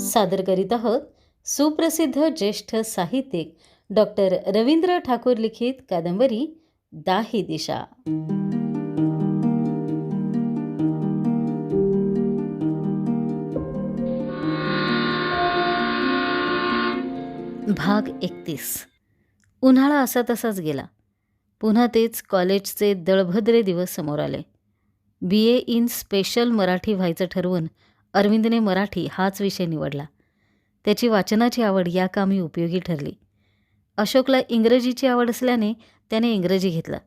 सादर करीत आहोत सुप्रसिद्ध ज्येष्ठ साहित्यिक डॉक्टर रवींद्र ठाकूर लिखित कादंबरी दाही दिशा. भाग एकतीस. उन्हाळा असा तसाच गेला. पुन्हा तेच कॉलेजचे दळभद्रे दिवस समोर आले. B. A. In special Marathi व्हायचं ठरवून अरविंदने मराठी हाच विषय निवडला. त्याची वाचनाची आवड या कामी उपयोगी ठरली. अशोकला इंग्रजीची आवड असल्याने त्याने इंग्रजी घेतला.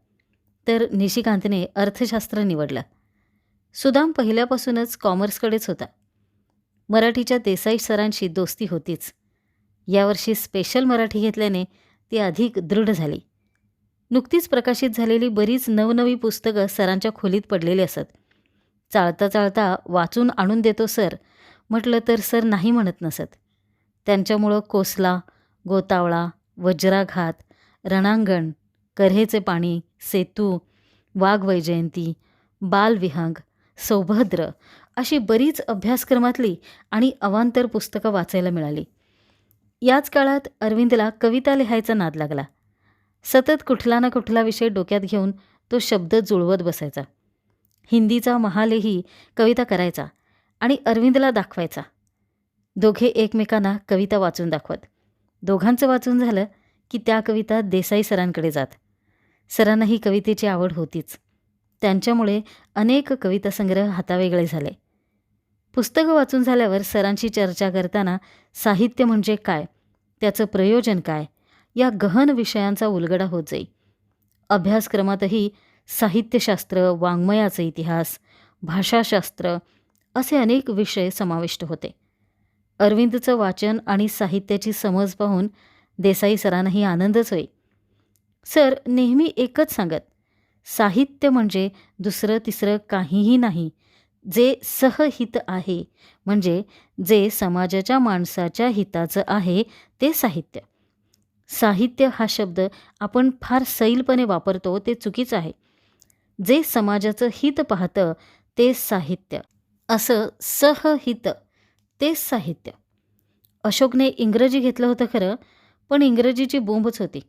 तर निशिकांतने अर्थशास्त्र निवडलं. सुदाम पहिल्यापासूनच कॉमर्सकडेच होता. मराठीच्या देसाई सरांशी दोस्ती होतीच. यावर्षी स्पेशल मराठी घेतल्याने ती अधिक दृढ झाली. नुकतीच प्रकाशित झालेली बरीच नवनवी पुस्तकं सरांच्या खोलीत पडलेली असत. चाळता चाळता वाचून आणून देतो सर म्हटलं तर सर नाही म्हणत नसत. त्यांच्यामुळं कोसला गोतावळा वज्राघात रणांगण कऱ्हेचे पाणी सेतू वाघवैजयंती बालविहंग सौभद्र अशी बरीच अभ्यासक्रमातली आणि अवांतर पुस्तकं वाचायला मिळाली. याच काळात अरविंदला कविता लिहायचा नाद लागला. सतत कुठला ना कुठला विषय डोक्यात घेऊन तो शब्द जुळवत बसायचा. हिंदीचा महालेही कविता करायचा आणि अरविंदला दाखवायचा. दोघे एकमेकांना कविता वाचून दाखवत. दोघांचं वाचून झालं की त्या कविता देसाई सरांकडे जात. सरांना ही कवितेची आवड होतीच. त्यांच्यामुळे अनेक कविता संग्रह हातावेगळे झाले. पुस्तकं वाचून झाल्यावर सरांशी चर्चा करताना साहित्य म्हणजे काय? त्याचं प्रयोजन काय? या गहन विषयांचा उलगडा होत जाई. अभ्यासक्रमातही साहित्यशास्त्र वाङ्मयाचा इतिहास भाषाशास्त्र असे अनेक विषय समाविष्ट होते. अरविंदचं वाचन आणि साहित्याची समज पाहून देसाई सरांनाही आनंदच होई. सर नेहमी एकच सांगत साहित्य म्हणजे दुसरं तिसरं काहीही नाही. जे सहहित आहे म्हणजे जे समाजाच्या माणसाच्या हिताचं आहे ते साहित्य. साहित्य हा शब्द आपण फार सैलपणे वापरतो ते चुकीचं आहे. जे समाजाचं हित पाहतं ते साहित्य. असं सहहित तेच साहित्य. अशोकने इंग्रजी घेतलं होतं खरं पण इंग्रजीची बोंबच होती.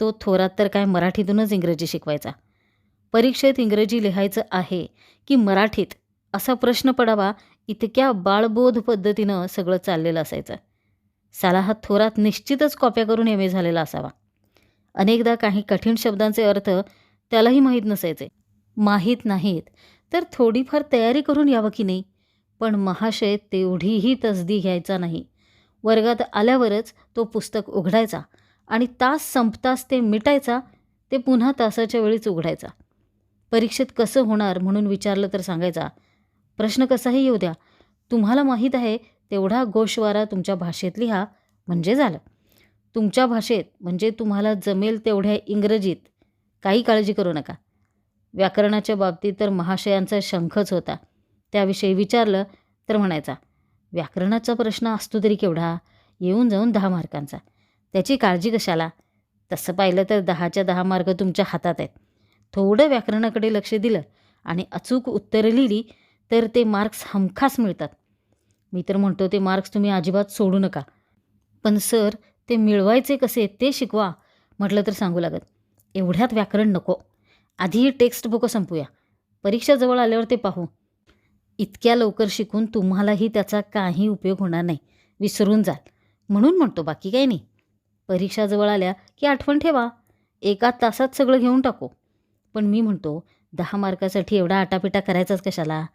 तो थोरात तर काय मराठीतूनच इंग्रजी शिकवायचा. परीक्षेत इंग्रजी लिहायचं आहे की मराठीत असा प्रश्न पडावा इतक्या बाळबोध पद्धतीनं सगळं चाललेलं असायचं. साला हा थोरात निश्चितच कॉप्या करून एम ए झालेला असावा. अनेकदा काही कठीण शब्दांचे अर्थ त्यालाही माहीत नसायचे. माहीत नाहीत तर थोडीफार तयारी करून यावं की नाही? पण महाशय तेवढीही तसदी घ्यायचा नाही. वर्गात आल्यावरच तो पुस्तक उघडायचा आणि तास संपताच ते मिटायचा ते पुन्हा तासाच्या वेळीच उघडायचा. परीक्षेत कसं होणार म्हणून विचारलं तर सांगायचा प्रश्न कसाही येऊ द्या. तुम्हाला माहीत आहे तेवढा गोषवारा तुमच्या भाषेत लिहा म्हणजे झालं. तुमच्या भाषेत म्हणजे तुम्हाला जमेल तेवढ्या इंग्रजीत. काही काळजी करू नका. व्याकरणाच्या बाबतीत तर महाशयांचा शंखच होता. त्याविषयी विचारलं तर म्हणायचा व्याकरणाचा प्रश्न असतो तरी केवढा? येऊन जाऊन दहा मार्कांचा. त्याची काळजी कशाला? तसं पाहिलं तर दहाच्या दहा मार्क तुमच्या हातात आहेत. थोडं व्याकरणाकडे लक्ष दिलं आणि अचूक उत्तरं लिहिली तर ते मार्क्स हमखास मिळतात. मी तर म्हणतो ते मार्क्स तुम्ही अजिबात सोडू नका. पण सर ते मिळवायचे कसे ते शिकवा म्हटलं तर सांगू लागत. एवढ्यात व्याकरण नको. आधी टेक्स्ट बुकं संपूया. परीक्षा जवळ आल्यावर ते पाहू. इतक्या लवकर शिकून तुम्हालाही त्याचा काही उपयोग होणार नाही. विसरून जाल. म्हणून म्हणतो बाकी काही नाही. परीक्षा जवळ आल्या की आठवण ठेवा. एका तासात सगळं घेऊन टाकू. पण मी म्हणतो दहा मार्कासाठी एवढा आटापिटा करायचाच कशाला?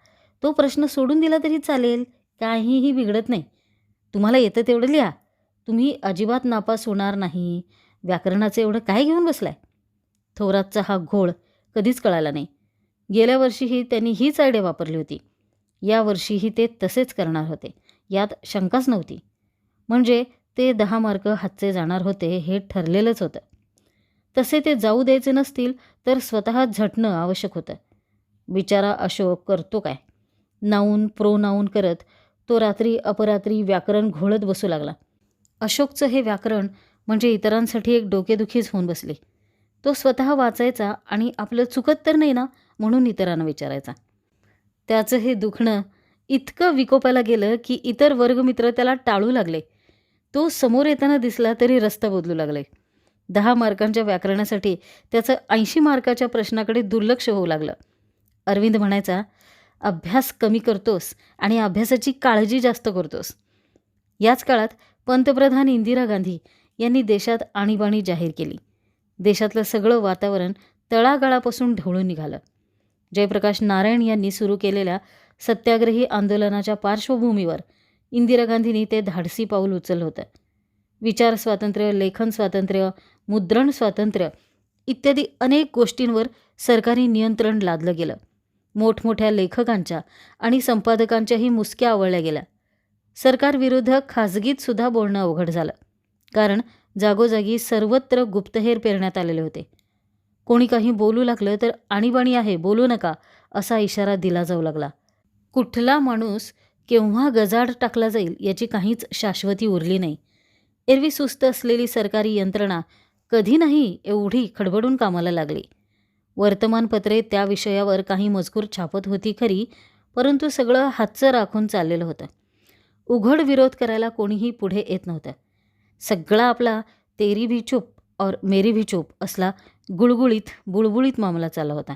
तो प्रश्न सोडून दिला तरी चालेल. काहीही बिघडत नाही. तुम्हाला येतं तेवढं लिहा. तुम्ही अजिबात नापास होणार नाही. व्याकरणाचं एवढं काय घेऊन बसलाय? थोरातचा हा घोळ कधीच कळाला नाही. गेल्या वर्षीही त्यांनी हीच आयडिया वापरली होती. या वर्षीही ते तसेच करणार होते. यात शंकाच नव्हती. म्हणजे ते दहा मार्क हातचे जाणार होते हे ठरलेलंच होतं. तसे ते जाऊ द्यायचे नसतील तर स्वतः झटणं आवश्यक होतं. बिचारा अशोक करतो काय? नाऊन प्रो नाऊन करत तो रात्री अपरात्री व्याकरण घोळत बसू लागला. अशोकचं हे व्याकरण म्हणजे इतरांसाठी एक डोकेदुखीच होऊन बसली. तो स्वतः वाचायचा आणि आपलं चुकत तर नाही ना म्हणून इतरांना विचारायचा. त्याचं हे दुखणं इतकं विकोपाला गेलं की इतर वर्गमित्र त्याला टाळू लागले. तो समोर येताना दिसला तरी रस्ता बदलू लागले. दहा मार्कांच्या व्याकरणासाठी त्याचं ऐंशी मार्काच्या प्रश्नाकडे दुर्लक्ष होऊ लागलं. अरविंद म्हणायचा अभ्यास कमी करतोस आणि अभ्यासाची काळजी जास्त करतोस. याच काळात पंतप्रधान इंदिरा गांधी यांनी देशात आणीबाणी जाहीर केली. देशातलं सगळं वातावरण तळागाळापासून ढवळून निघालं. जयप्रकाश नारायण यांनी सुरू केलेल्या सत्याग्रही आंदोलनाच्या पार्श्वभूमीवर इंदिरा गांधींनी ते धाडसी पाऊल उचललं होतं. विचार स्वातंत्र्य लेखन स्वातंत्र्य मुद्रण स्वातंत्र्य इत्यादी अनेक गोष्टींवर सरकारी नियंत्रण लादलं गेलं. मोठमोठ्या लेखकांच्या आणि संपादकांच्याही मुसक्या आवळल्या गेल्या. सरकारविरुद्ध खाजगीत सुद्धा बोलणं अवघड झालं. कारण जागोजागी सर्वत्र गुप्तहेर पेरण्यात आलेले होते. कोणी काही बोलू लागलं तर आणीबाणी आहे बोलू नका असा इशारा दिला जाऊ लागला. कुठला माणूस केव्हा गजाड टाकला जाईल याची काहीच शाश्वती उरली नाही. एरवी सुस्त असलेली सरकारी यंत्रणा कधी नाही एवढी खडबडून कामाला लागली. वर्तमानपत्रे त्या विषयावर काही मजकूर छापत होती खरी परंतु सगळं हातचं राखून चाललेलं होतं. उघड विरोध करायला कोणीही पुढे येत नव्हतं. सगळा आपला तेरी भी चुप और मेरी भी चूप असला गुळगुळीत बुळबुळीत मामला चालला होता.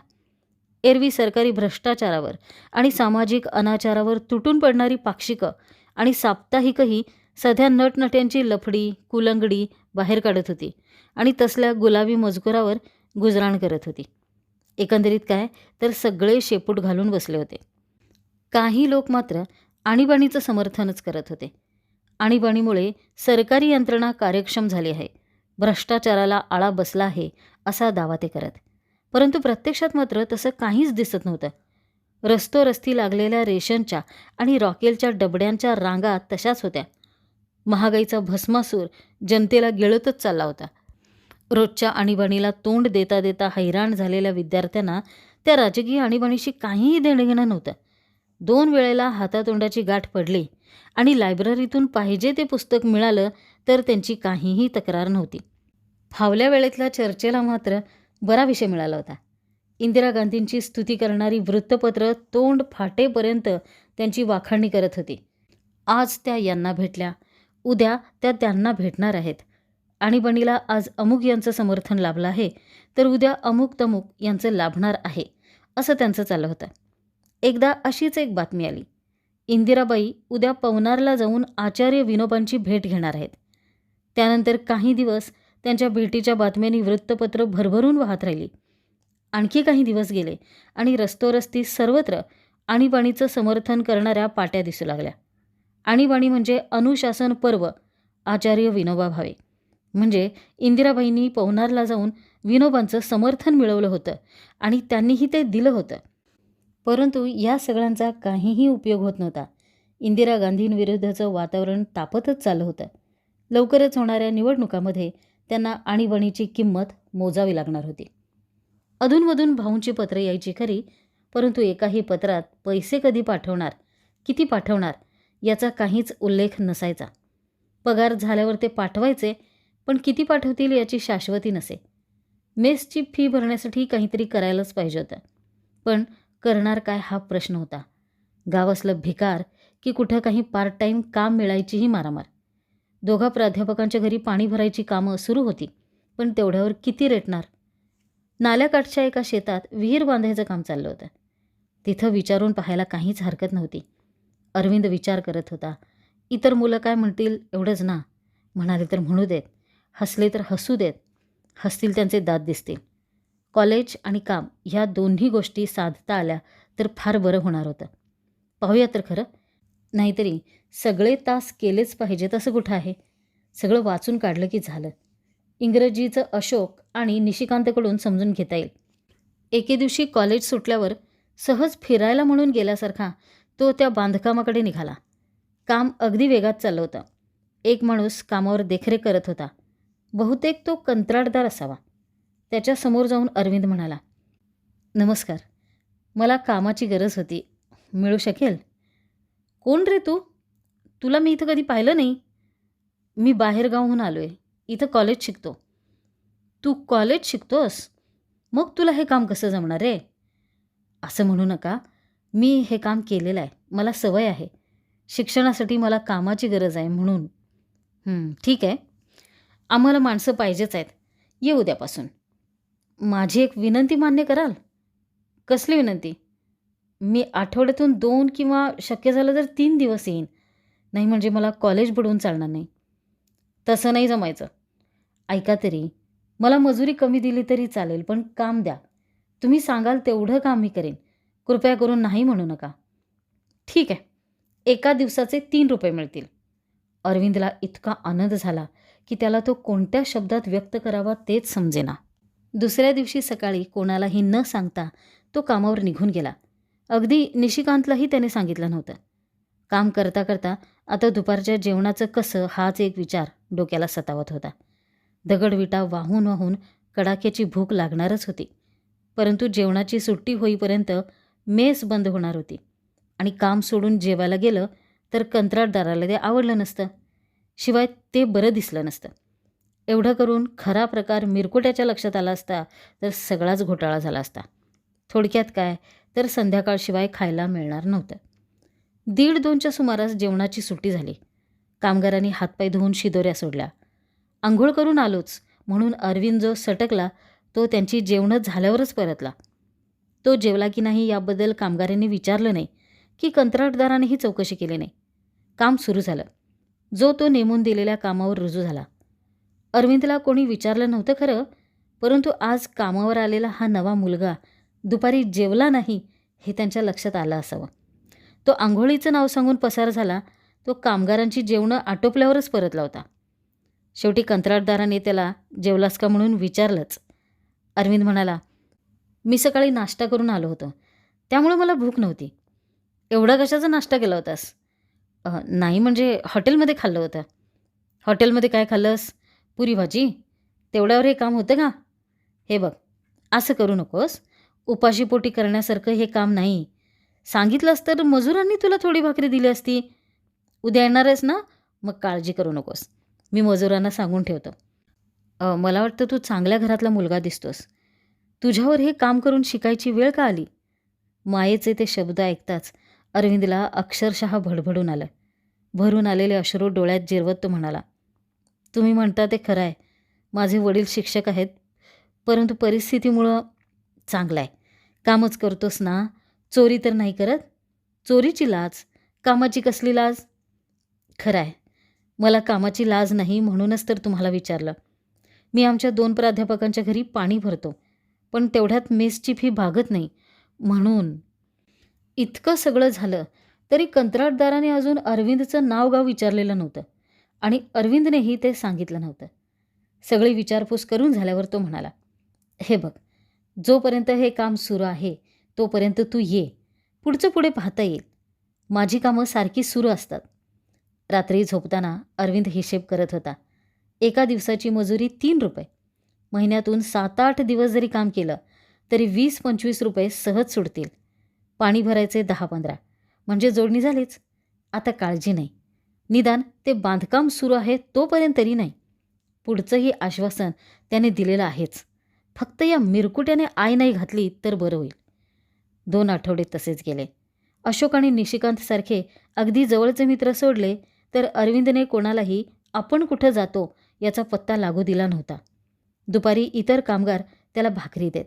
एरवी सरकारी भ्रष्टाचारावर आणि सामाजिक अनाचारावर तुटून पडणारी पाक्षिकं आणि साप्ताहिकही सध्या नटनट्यांची लफडी कुलंगडी बाहेर काढत होती आणि तसल्या गुलाबी मजकुरावर गुजराण करत होती. एकंदरीत काय? तर सगळे शेपूट घालून बसले होते. काही लोक मात्र आणीबाणीचं समर्थनच करत होते. आणीबाणीमुळे सरकारी यंत्रणा कार्यक्षम झाली आहे. भ्रष्टाचाराला आळा बसला आहे असा दावा ते करत. परंतु प्रत्यक्षात मात्र तसं काहीच दिसत नव्हतं. रस्तोरस्ती लागलेल्या रेशनच्या आणि रॉकेलच्या डबड्यांच्या रांगा तशाच होत्या. महागाईचा भस्मासूर जनतेला गिळतच चालला होता. रोजच्या आणीबाणीला तोंड देता देता हैराण झालेल्या विद्यार्थ्यांना त्या राजकीय आणीबाणीशी काहीही देणंघेणं नव्हतं. दोन वेळेला हातातोंडाची गाठ पडली आणि लायब्ररीतून पाहिजे ते पुस्तक मिळालं तर त्यांची काहीही तक्रार नव्हती. फावल्या वेळेतल्या चर्चेला मात्र बरा विषय मिळाला होता. इंदिरा गांधींची स्तुती करणारी वृत्तपत्र तोंड फाटेपर्यंत त्यांची वाखाणणी करत होती. आज त्या यांना भेटल्या. उद्या त्या त्यांना भेटणार आहेत. आणीबाणीला आज अमुक यांचं समर्थन लाभलं आहे तर उद्या अमुक तमुक यांचं लाभणार आहे असं त्यांचं चाललं होतं. एकदा अशीच एक बातमी आली. इंदिराबाई उद्या पवनारला जाऊन आचार्य विनोबांची भेट घेणार आहेत. त्यानंतर काही दिवस त्यांच्या भेटीच्या बातम्यांनी वृत्तपत्र भरभरून वाहत राहिली. आणखी काही दिवस गेले आणि रस्तोरस्ती सर्वत्र आणीबाणीचं समर्थन करणाऱ्या पाट्या दिसू लागल्या. आणीबाणी म्हणजे अनुशासन पर्व आचार्य विनोबा भावे. म्हणजे इंदिराबाईंनी पवनारला जाऊन विनोबांचं समर्थन मिळवलं होतं आणि त्यांनीही ते दिलं होतं. परंतु या सगळ्यांचा काहीही उपयोग होत नव्हता. इंदिरा गांधींविरुद्धचं वातावरण तापतच चाललं होतं. लवकरच होणाऱ्या निवडणुकामध्ये त्यांना आणीबाणीची किंमत मोजावी लागणार होती. अधूनमधून भाऊंची पत्रं यायची खरी परंतु एकाही पत्रात पैसे कधी पाठवणार किती पाठवणार याचा काहीच उल्लेख नसायचा. पगार झाल्यावर ते पाठवायचे पण किती पाठवतील याची शाश्वती नसे. मेसची फी भरण्यासाठी काहीतरी करायलाच पाहिजे होतं. पण करणार काय हा प्रश्न होता. गाव असलं भिकार की कुठं काही पार्ट टाईम काम मिळायचीही मारामार. दोघा प्राध्यापकांच्या घरी पाणी भरायची कामं सुरू होती पण तेवढ्यावर किती रेटणार? नाल्याकाठच्या एका शेतात विहीर बांधायचं काम चाललं होतं. तिथं विचारून पाहायला काहीच हरकत नव्हती. अरविंद विचार करत होता इतर मुलं काय म्हणतील एवढंच ना. म्हणाले तर म्हणू देत. हसले तर हसू देत. हसतील त्यांचे दात दिसतील. कॉलेज आणि काम ह्या दोन्ही गोष्टी साधता आल्या तर फार बरं होणार होतं. पाहूया तर खरं. नाहीतरी सगळे तास केलेच पाहिजेत असं कुठं आहे? सगळं वाचून काढलं की झालं. इंग्रजीचं अशोक आणि निशिकांतकडून समजून घेता येईल. एके दिवशी कॉलेज सुटल्यावर सहज फिरायला म्हणून गेल्यासारखा तो त्या बांधकामाकडे निघाला. काम अगदी वेगात चाललं होतं. एक माणूस कामावर देखरेख करत होता. बहुतेक तो कंत्राटदार असावा. त्याच्यासमोर जाऊन अरविंद म्हणाला नमस्कार. मला कामाची गरज होती. मिळू शकेल? कोण रे तू? तुला मी इथं कधी पाहिलं नाही. मी बाहेरगावहून आलो आहे इथं कॉलेज शिकतो. तू कॉलेज शिकतोस? मग तुला हे काम कसं जमणार रे? असं म्हणू नका. मी हे काम केलेलं आहे. मला सवय आहे. शिक्षणासाठी मला कामाची गरज आहे म्हणून. ठीक आहे. आम्हाला माणसं पाहिजेच आहेत. ये उद्यापासून माझी एक विनंती मान्य कराल? कसली विनंती? मी आठवड्यातून दोन किंवा शक्य झालं तर तीन दिवस येईन. नाही म्हणजे मला कॉलेज बुडवून चालणार नाही. तसं नाही जमायचं. ऐका तरी मला मजुरी कमी दिली तरी चालेल पण काम द्या. तुम्ही सांगाल तेवढं काम मी करेन. कृपया करून नाही म्हणू नका. ठीक आहे. एका दिवसाचे तीन रुपये मिळतील. अरविंदला इतका आनंद झाला. की त्याला तो कोणत्या शब्दात व्यक्त करावा तेच समजेना. दुसऱ्या दिवशी सकाळी कोणालाही न सांगता तो कामावर निघून गेला. अगदी निशिकांतलाही त्याने सांगितलं नव्हतं. काम करता करता आता दुपारच्या जेवणाचं कसं हाच एक विचार डोक्याला सतावत होता. दगडविटा वाहून वाहून कडाक्याची भूक लागणारच होती. परंतु जेवणाची सुट्टी होईपर्यंत मेस बंद होणार होती. आणि काम सोडून जेवायला गेलं तर कंत्राटदाराला ते आवडलं नसतं. शिवाय ते बरं दिसलं नसतं. एवढं करून खरा प्रकार मिरकुट्याच्या लक्षात आला असता तर सगळाच घोटाळा झाला असता. थोडक्यात काय? तर संध्याकाळशिवाय खायला मिळणार नव्हतं. दीड दोनच्या सुमारास जेवणाची सुट्टी झाली. कामगारांनी हातपाय धुवून शिदोऱ्या सोडल्या. आंघोळ करून आलोच म्हणून अरविंद जो सटकला तो त्यांची जेवणं झाल्यावरच परतला. तो जेवला की नाही याबद्दल कामगारांनी विचारलं नाही की कंत्राटदारानेही चौकशी केली नाही. काम सुरू झालं. जो तो नेमून दिलेल्या कामावर रुजू झाला. अरविंदला कोणी विचारलं नव्हतं खरं परंतु आज कामावर आलेला हा नवा मुलगा दुपारी जेवला नाही हे त्यांच्या लक्षात आलं असावं. तो आंघोळीचं नाव सांगून पसार झाला तो कामगारांची जेवणं आटोपल्यावरच परतला होता. शेवटी कंत्राटदाराने त्याला जेवलास का म्हणून विचारलंच. अरविंद म्हणाला मी सकाळी नाश्ता करून आलो होतो. त्यामुळे मला भूक नव्हती. एवढा कशाचा नाश्ता केला होतास? "अ, नाही म्हणजे हॉटेलमध्ये खाल्लं होतं. हॉटेलमध्ये काय खाल्लंस? पुरी भाजी. तेवढ्यावर हे काम होतं का? हे बघ असं करू नकोस. उपाशीपोटी करण्यासारखं हे काम नाही. सांगितलंस तर मजुरांनी तुला थोडी भाकरी दिली असती. उद्या येणार आहेस ना? मग काळजी करू नकोस. मी मजुरांना सांगून ठेवतो. "अ, मला वाटतं तू चांगल्या घरातला मुलगा दिसतोस. तुझ्यावर हे काम करून शिकायची वेळ का आली? मायेचे ते शब्द ऐकताच अरविंदला अक्षरशः भडभडून आलं. भरून आलेले अश्रू डोळ्यात जिरवत तो म्हणाला तुम्ही म्हणता ते खरं आहे. माझे वडील शिक्षक आहेत परंतु परिस्थितीमुळं चांगलं आहे. कामच करतोस ना? चोरी तर नाही करत? चोरीची लाज? कामाची कसली लाज? खरं आहे. मला कामाची लाज नाही म्हणूनच तर तुम्हाला विचारलं. मी आमच्या दोन प्राध्यापकांच्या घरी पाणी भरतो पण तेवढ्यात मेसची फी भागत नाही. म्हणून इतकं सगळं झालं तरी कंत्राटदाराने अजून अरविंदचं नाव गाव विचारलेलं नव्हतं आणि अरविंदनेही ते सांगितलं नव्हतं. सगळी विचारपूस करून झाल्यावर तो म्हणाला हे बघ जोपर्यंत हे काम सुरू आहे तोपर्यंत तू ये. पुढचं पुढे पाहता येईल. माझी कामं सारखी सुरू असतात. रात्री झोपताना अरविंद हिशेब करत होता एका दिवसाची मजुरी तीन रुपये. महिन्यातून सात आठ दिवस जरी काम केलं तरी वीस पंचवीस रुपये सहज सुटतील. पाणी भरायचे दहा पंधरा. म्हणजे जोडणी झालीच. आता काळजी नाही. निदान ते बांधकाम सुरू आहे तोपर्यंत तरी नाही. पुढचंही आश्वासन त्याने दिलेलं आहेच. फक्त या मिरकुट्याने आय नाही घातली तर बरं होईल. दोन आठवडे तसेच गेले. अशोक आणि निशिकांतसारखे अगदी जवळचे मित्र सोडले तर अरविंदने कोणालाही आपण कुठं जातो याचा पत्ता लागू दिला नव्हता. दुपारी इतर कामगार त्याला भाकरी देत.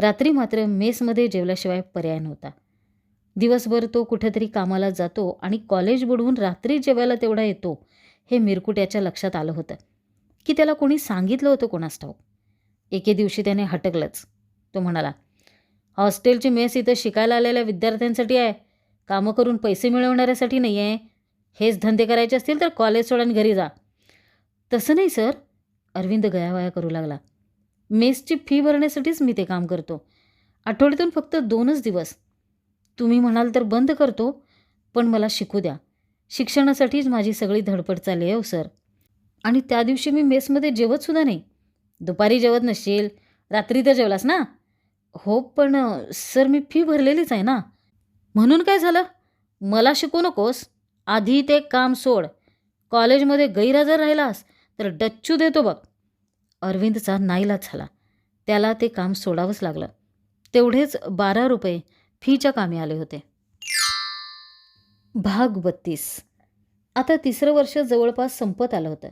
रात्री मात्र मेसमध्ये जेवल्याशिवाय पर्याय नव्हता. दिवसभर तो कुठेतरी कामाला जातो आणि कॉलेज बुडवून रात्री जेवायला तेवढा येतो हे मिरकुट्याच्या लक्षात आलं होतं. की त्याला कोणी सांगितलं होतं कोणास ठाऊक एके दिवशी त्याने हटकलंच. तो म्हणाला हॉस्टेलची मेस इथं शिकायला आलेल्या विद्यार्थ्यांसाठी आहे. कामं करून पैसे मिळवणाऱ्यासाठी नाही आहे हेच धंदे करायचे असतील तर कॉलेज सोडून घरी जा. तसं नाही सर. अरविंद गयावया करू लागला. मेसची फी भरण्यासाठीच मी ते काम करतो. आठवड्यातून फक्त दोनच दिवस. तुम्ही म्हणाल तर बंद करतो पण मला शिकू द्या. शिक्षणासाठीच माझी सगळी धडपड चालली आहे हो सर. आणि त्या दिवशी मी मेसमध्ये जेवतसुद्धा नाही. दुपारी जेवत नसशील रात्री तर जेवलास ना? हो पण सर मी फी भरलेलीच आहे ना? म्हणून काय झालं? मला शिकू नकोस. आधी ते काम सोड. कॉलेजमध्ये गैरहजर राहिलास तर डच्चू देतो बघ. अरविंदचा नाईलाज झाला. त्याला ते काम सोडावंच लागलं. तेवढेच बारा रुपये फीच्या कामी आले होते. भाग बत्तीस. आता तिसरं वर्ष जवळपास संपत आलं होतं.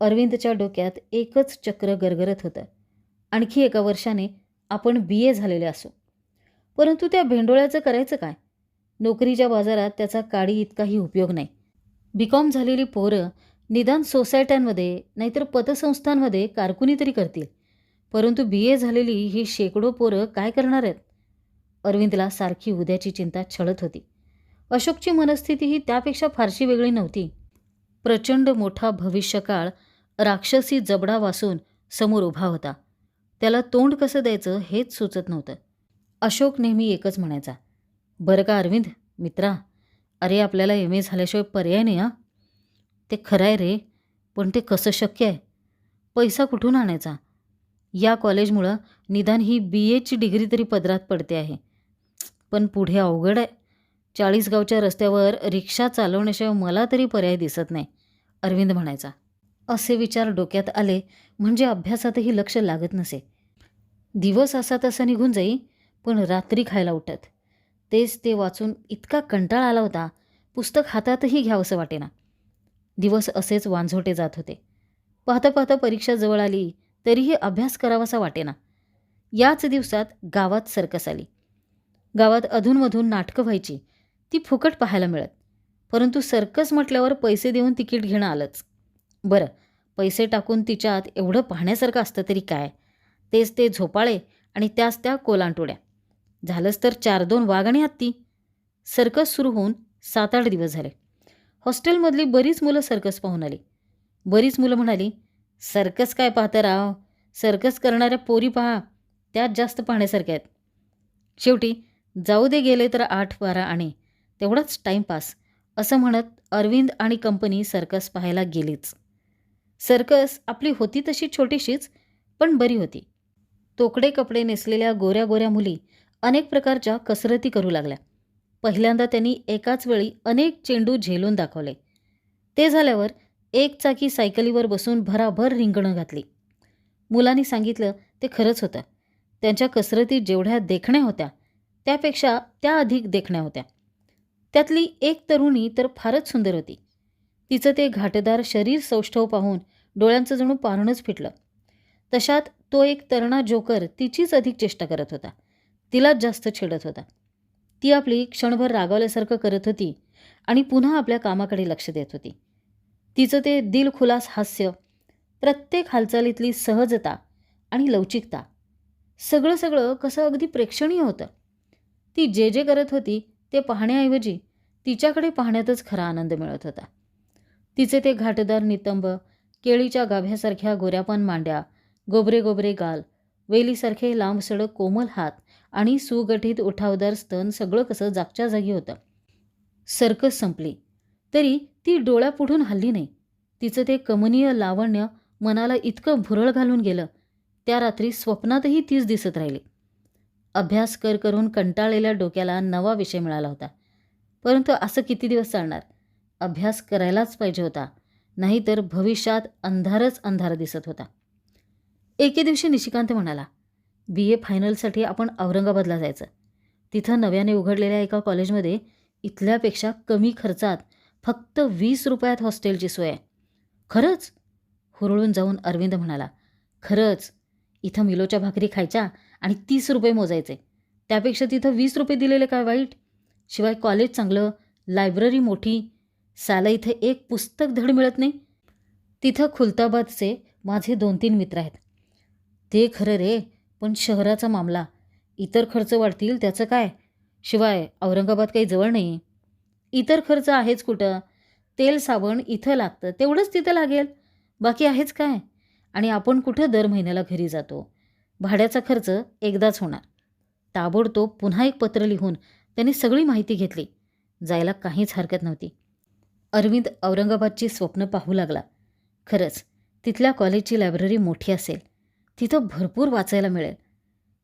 अरविंदच्या डोक्यात एकच चक्र गरगरत होतं. आणखी एका वर्षाने आपण बी. ए. झालेले असू. परंतु त्या भेंडोळ्याचं करायचं काय? नोकरीच्या बाजारात त्याचा काडी इतकाही उपयोग नाही. बी. कॉम झालेली पोरं निदान सोसायट्यांमध्ये नाहीतर पतसंस्थांमध्ये कारकुनी तरी करतील. परंतु बी. ए. झालेली ही शेकडो पोरं काय करणार आहेत? अरविंदला सारखी उद्याची चिंता छळत होती. अशोकची मनस्थिती ही त्यापेक्षा फारशी वेगळी नव्हती. प्रचंड मोठा भविष्यकाळ राक्षसी जबडा वासून समोर उभा होता. त्याला तोंड कसं द्यायचं हेच सुचत नव्हतं. अशोक नेहमी एकच म्हणायचा बरं का अरविंद मित्रा? अरे आपल्याला एम ए झाल्याशिवाय पर्याय नाही हां? ते खरं आहे रे पण ते कसं शक्य आहे? पैसा कुठून आणायचा? या कॉलेजमुळं निदान ही बी एची डिग्री तरी पदरात पडते आहे. पण पुढे अवघड आहे. चाळीसगावच्या रस्त्यावर रिक्षा चालवण्याशिवाय मला तरी पर्याय दिसत नाही अरविंद म्हणायचा. असे विचार डोक्यात आले म्हणजे अभ्यासातही लक्ष लागत नसे. दिवस असा तसा निघून जाई पण रात्री खायला उठत. तेच ते वाचून इतका कंटाळा आला होता पुस्तक हातातही घ्यावंसं वाटेना. दिवस असेच वांझोटे जात होते. पाहता पाहता परीक्षा जवळ आली तरीही अभ्यास करावासा वाटेना. याच दिवसात गावात सर्कस आली. गावात अधूनमधून नाटकं व्हायची. ती फुकट पाहायला मिळत. परंतु सर्कस म्हटल्यावर पैसे देऊन तिकीट घेणं आलंच. बरं पैसे टाकून तिच्यात एवढं पाहण्यासारखं असतं तरी काय? तेच ते झोपाळे आणि त्याच त्या कोलांटोड्या. झालंच तर चार दोन वाघ आणि हत्ती. सर्कस सुरू होऊन सात आठ दिवस झाले. हॉस्टेलमधली बरीच मुलं सर्कस पाहून आली. बरीच मुलं म्हणाली सर्कस काय पाहतं राव? सर्कस करणाऱ्या पोरी पहा त्यात जास्त पाहण्यासारख्या आहेत. शेवटी जाऊ दे गेले तर आठ बारा आणि तेवढाच टाईमपास असं म्हणत अरविंद आणि कंपनी सर्कस पाहायला गेलीच. सर्कस आपली होती तशी छोटीशीच पण बरी होती. तोकडे कपडे नेसलेल्या गोऱ्या गोऱ्या मुली अनेक प्रकारच्या कसरती करू लागल्या. पहिल्यांदा त्यांनी एकाच वेळी अनेक चेंडू झेलून दाखवले. ते झाल्यावर एक चाकी सायकलीवर बसून भराभर रिंगणं घातली. मुलांनी सांगितलं ते खरंच होतं. त्यांच्या कसरती जेवढ्या देखण्या होत्या त्यापेक्षा त्या अधिक देखण्या होत्या. त्यातली एक तरुणी तर फारच सुंदर होती. तिचं ते घाटदार शरीर सौष्ठव पाहून डोळ्यांचं जणू पारणंच फिटलं. तशात तो एक तरणा जोकर तिचीच अधिक चेष्टा करत होता. तिलाच जास्त छेडत होता. ती आपली क्षणभर रागावल्यासारखं करत होती आणि पुन्हा आपल्या कामाकडे लक्ष देत होती. तिचं ते दिलखुलास हास्य प्रत्येक हालचालीतली सहजता आणि लवचिकता सगळं सगळं कसं अगदी प्रेक्षणीय होतं. ती जे जे करत होती ते पाहण्याऐवजी तिच्याकडे पाहण्यातच खरा आनंद मिळत होता. तिचे ते घाटदार नितंब केळीच्या गाभ्यासारख्या गोऱ्यापान मांड्या गोबरे गोबरे गाल वेलीसारखे लांबसडक कोमल हात आणि सुगठीत उठावदार स्तन सगळं कसं जागच्या जागी होतं. सर्कस संपली. तरी ती डोळ्यापुढून हल्ली नाही. तिचं ते कमनीय लावण्य मनाला इतकं भुरळ घालून गेलं. त्या रात्री स्वप्नातही तीच दिसत राहिली. अभ्यास कर करून कंटाळलेल्या डोक्याला नवा विषय मिळाला होता. परंतु असं किती दिवस चालणार? अभ्यास करायलाच पाहिजे होता. नाहीतर भविष्यात अंधारच अंधार दिसत होता. एके दिवशी निशिकांत म्हणाला बी ए फायनलसाठी आपण औरंगाबादला जायचं. तिथं नव्याने उघडलेल्या एका कॉलेजमध्ये इथल्यापेक्षा कमी खर्चात फक्त वीस रुपयात हॉस्टेलची सोय आहे. खरंच? हुरळून जाऊन अरविंद म्हणाला खरंच. इथं मिलोच्या भाकरी खायच्या आणि तीस रुपये मोजायचे. त्यापेक्षा तिथं वीस रुपये दिलेले काय वाईट? शिवाय कॉलेज चांगलं लायब्ररी मोठी साला इथं एक पुस्तक धड मिळत नाही. तिथं खुलताबादचे माझे दोन तीन मित्र आहेत. ते खरं रे पण शहराचा मामला. इतर खर्च वाढतील त्याचं काय? शिवाय औरंगाबाद काही जवळ नाही इतर खर्च आहेच कुठं? तेल साबण इथं लागतं तेवढंच तिथं लागेल. बाकी आहेच काय? आणि आपण कुठं दर महिन्याला घरी जातो? भाड्याचा खर्च एकदाच होणार. ताबडतोब पुन्हा एक पत्र लिहून त्यांनी सगळी माहिती घेतली. जायला काहीच हरकत नव्हती. अरविंद औरंगाबादची स्वप्न पाहू लागला. खरंच तिथल्या कॉलेजची लायब्ररी मोठी असेल. तिथं भरपूर वाचायला मिळेल.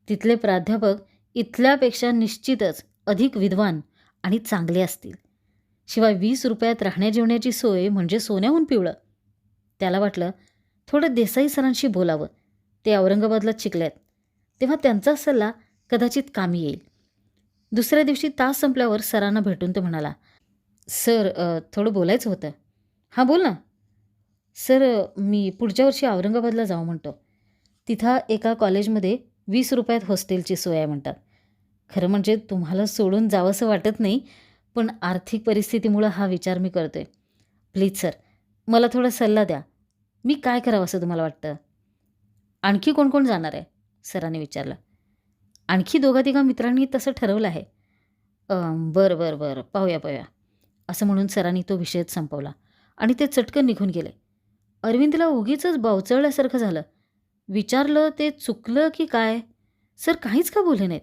तिथले प्राध्यापक इथल्यापेक्षा निश्चितच अधिक विद्वान आणि चांगले असतील. शिवाय वीस रुपयात राहण्या जेवण्याची सोय म्हणजे सोन्याहून पिवळं. त्याला वाटलं थोडं देसाई सरांशी बोलावं. ते औरंगाबादला शिकल्यात तेव्हा त्यांचा सल्ला कदाचित कामी येईल. दुसऱ्या दिवशी तास संपल्यावर सरांना भेटून तो म्हणाला सर थोडं बोलायचं होतं. हां बोल ना. सर मी पुढच्या वर्षी औरंगाबादला जाऊ म्हणतो. तिथं एका कॉलेजमध्ये वीस रुपयात हॉस्टेलची सोय आहे म्हणतात. खरं म्हणजे तुम्हाला सोडून जावंसं वाटत नाही पण आर्थिक परिस्थितीमुळं हा विचार मी करतोय. प्लीज सर मला थोडा सल्ला द्या. मी काय करावं असं तुम्हाला वाटतं? आणखी कोण कोण जाणार आहे? सरांनी विचारलं. आणखी दोघा तिघा मित्रांनी तसं ठरवलं आहे. बरं बरं बरं पाहूया पाहूया. असं म्हणून सरांनी तो विषयच संपवला आणि ते चटकन निघून गेले. अरविंदला उगीच बावचळल्यासारखं झालं. विचारलं ते चुकलं की काय? सर काहीच का बोलले नाहीत?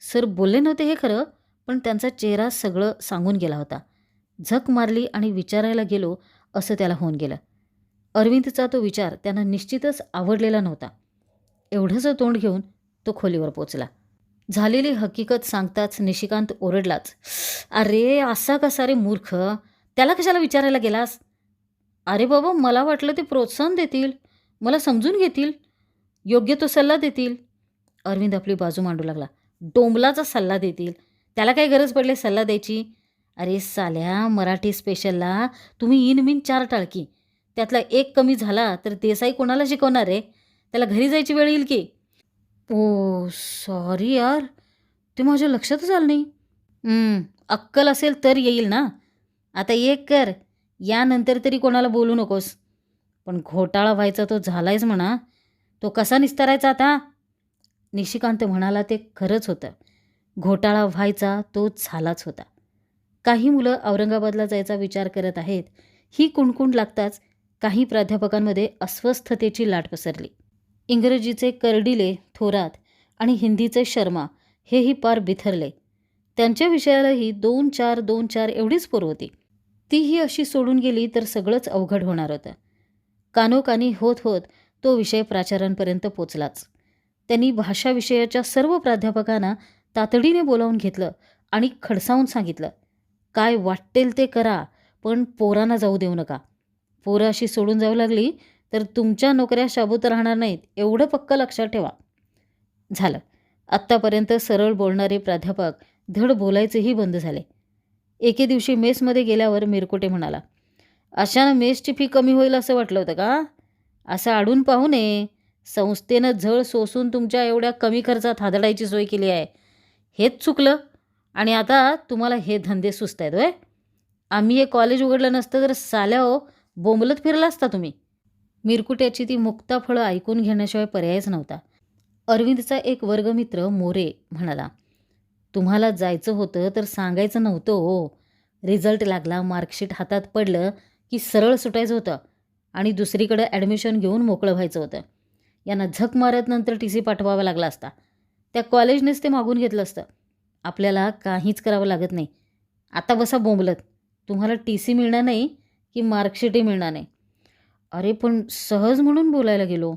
सर बोलले नव्हते हे खरं पण त्यांचा चेहरा सगळं सांगून गेला होता. झक मारली आणि विचारायला गेलो असं त्याला होऊन गेलं. अरविंदचा तो विचार त्यांना निश्चितच आवडलेला नव्हता. एवढंसं तोंड घेऊन तो खोलीवर पोचला. झालेली हकीकत सांगताच निशिकांत ओरडलाच अरे असा कसा रे मूर्ख? त्याला कशाला विचारायला गेलास? अरे बाबा मला वाटलं ते प्रोत्साहन देतील. मला समजून घेतील. योग्य तो सल्ला देतील. अरविंद आपली बाजू मांडू लागला. डोंबलाचा सल्ला देतील. त्याला काय गरज पडली सल्ला द्यायची? अरे साल्या मराठी स्पेशलला तुम्ही इन मिन चार टाळकी. त्यातला एक कमी झाला तर देसाई कोणाला शिकवणार आहे त्याला घरी जायची वेळ येईल की? ओ सॉरी यार. ते माझ्या लक्षातच आलं नाही. अक्कल असेल तर येईल ना? आता एक कर. यानंतर तरी कोणाला बोलू नकोस. पण घोटाळा व्हायचा तो झालायच म्हणा. तो कसा निस्तारायचा आता? निशिकांत म्हणाला ते खरंच होतं. घोटाळा व्हायचा तो झालाच होता. काही मुलं औरंगाबादला जायचा विचार करत आहेत. ही कुणकुण लागताच काही प्राध्यापकांमध्ये अस्वस्थतेची लाट पसरली. इंग्रजीचे कर्डिले थोरात आणि हिंदीचे शर्मा हेही पार बिथरले. त्यांच्या विषयालाही दोन चार दोन चार एवढीच पोर होती. तीही अशी सोडून गेली तर सगळंच अवघड होणार होतं. कानोकानी होत होत तो विषय प्राचार्यांपर्यंत पोचलाच. त्यांनी भाषाविषयाच्या सर्व प्राध्यापकांना तातडीने बोलावून घेतलं आणि खडसावून सांगितलं काय वाटेल ते करा पण पोरांना जाऊ देऊ नका. पोरं अशी सोडून जाऊ लागली तर तुमच्या नोकऱ्या शाबूत राहणार नाहीत एवढं पक्क लक्षात ठेवा. झालं. आत्तापर्यंत सरळ बोलणारे प्राध्यापक धड बोलायचेही बंद झाले. एके दिवशी मेसमध्ये गेल्यावर मिरकोटे म्हणाला अशानं मेसची फी कमी होईल असं वाटलं होतं का? असं आडून पाहू नये संस्थेनं झळ सोसून तुमच्या एवढ्या कमी खर्चात हादडायची सोय केली आहे. हेच चुकलं आणि आता तुम्हाला हे धंदे सुचत आहेत होय. आम्ही हे कॉलेज उघडलं नसतं तर साल्या हो बोंबलत फिरला असता तुम्ही. मिरकुट्याची ती मुक्ता फळं ऐकून घेण्याशिवाय पर्यायच नव्हता. अरविंदचा एक वर्गमित्र मोरे म्हणाला तुम्हाला जायचं होतं तर सांगायचं नव्हतं हो. रिझल्ट लागला मार्कशीट हातात पडलं की सरळ सुटायचं होतं आणि दुसरीकडं ॲडमिशन घेऊन मोकळं व्हायचं होतं. यांना झक मारत नंतर टी सी पाठवावा लागला असता. त्या कॉलेजनेच ते मागून घेतलं असतं. आपल्याला काहीच करावं लागत नाही. आता बसा बोंबलत. तुम्हाला टी सी मिळणार नाही की मार्कशीटही मिळणार नाही. अरे पण सहज म्हणून बोलायला गेलो.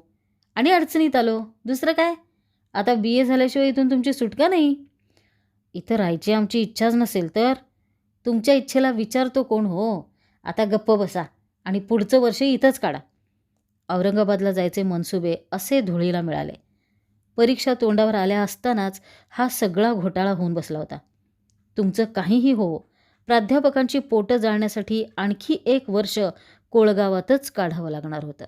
आणि अडचणीत आलो. दुसरं काय? आता बी ए झाल्याशिवाय इथून तुमची सुटका नाही. इथं राहायची आमची इच्छाच नसेल तर. तुमच्या इच्छेला विचारतो कोण हो? आता गप्प बसा आणि पुढचं वर्ष इथंच काढा. औरंगाबादला जायचे मनसुबे असे धुळीला मिळाले. परीक्षा तोंडावर आल्या असतानाच हा सगळा घोटाळा होऊन बसला होता. तुमचं काहीही हो प्राध्यापकांची पोटं जाळण्यासाठी आणखी एक वर्ष कोळगावातच काढावं लागणार होतं.